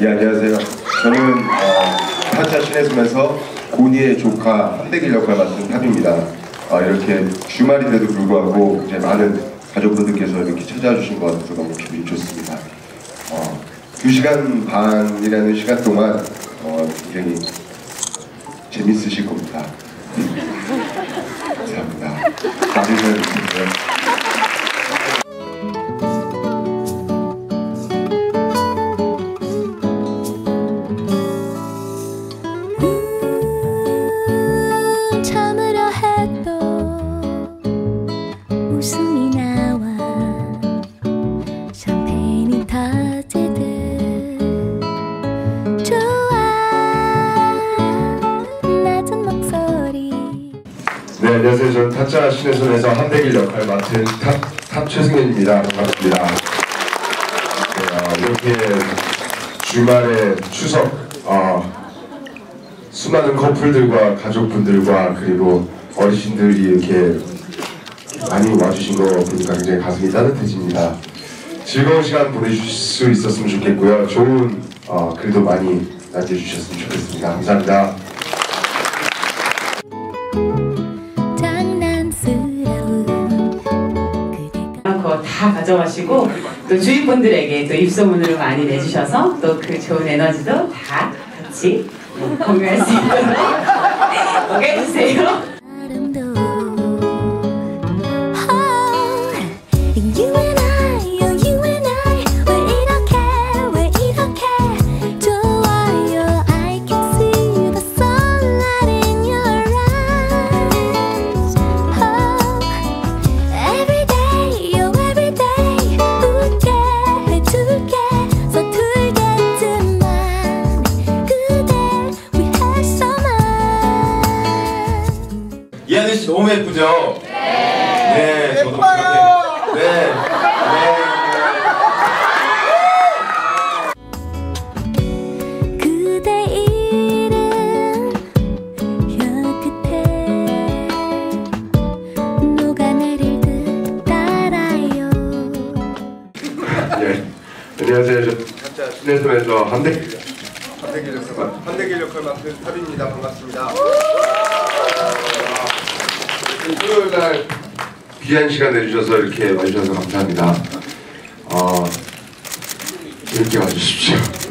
예, 안녕하세요. 저는 어, 타짜 신의섬에서 고니의 조카 한대길 역할을 맡은 탑입니다. 어, 이렇게 주말인데도 불구하고 이제 많은 가족분들께서 이렇게 찾아와 주신 것 같아서 너무 기분이 좋습니다. 어, 2시간 반이라는 시간 동안 어, 굉장히 재밌으실 겁니다. 감사합니다. 많은 사랑 주세요. 안녕하세요. 저는 타짜 신의 손에서 한대길 역할 맡은 탑, 탑 최승현입니다. 반갑습니다. 네, 어, 이렇게 주말에 추석 어, 수많은 커플들과 가족분들과 그리고 어르신들이 이렇게 많이 와주신 거 보니까 굉장히 가슴이 따뜻해집니다. 즐거운 시간 보내실 수 있었으면 좋겠고요. 좋은 어, 글도 많이 남겨주셨으면 좋겠습니다. 감사합니다. 다 가져가시고 또 주인분들에게 또 입소문으로 많이 내주셔서 또 그 좋은 에너지도 다 같이 공유할 수 있도록 오게 해주세요. 이하늘 씨 너무 예쁘죠? 네. 네, 저도 그렇게. 네. 예. 안녕하세요. 저 타짜 신혜선에서 한대길 한대길 역할 한대길 역할 맡은 탑입니다. 반갑습니다. 토요일 날 귀한 시간 내주셔서 이렇게 와주셔서 감사합니다. 어, 이렇게 와주십시오.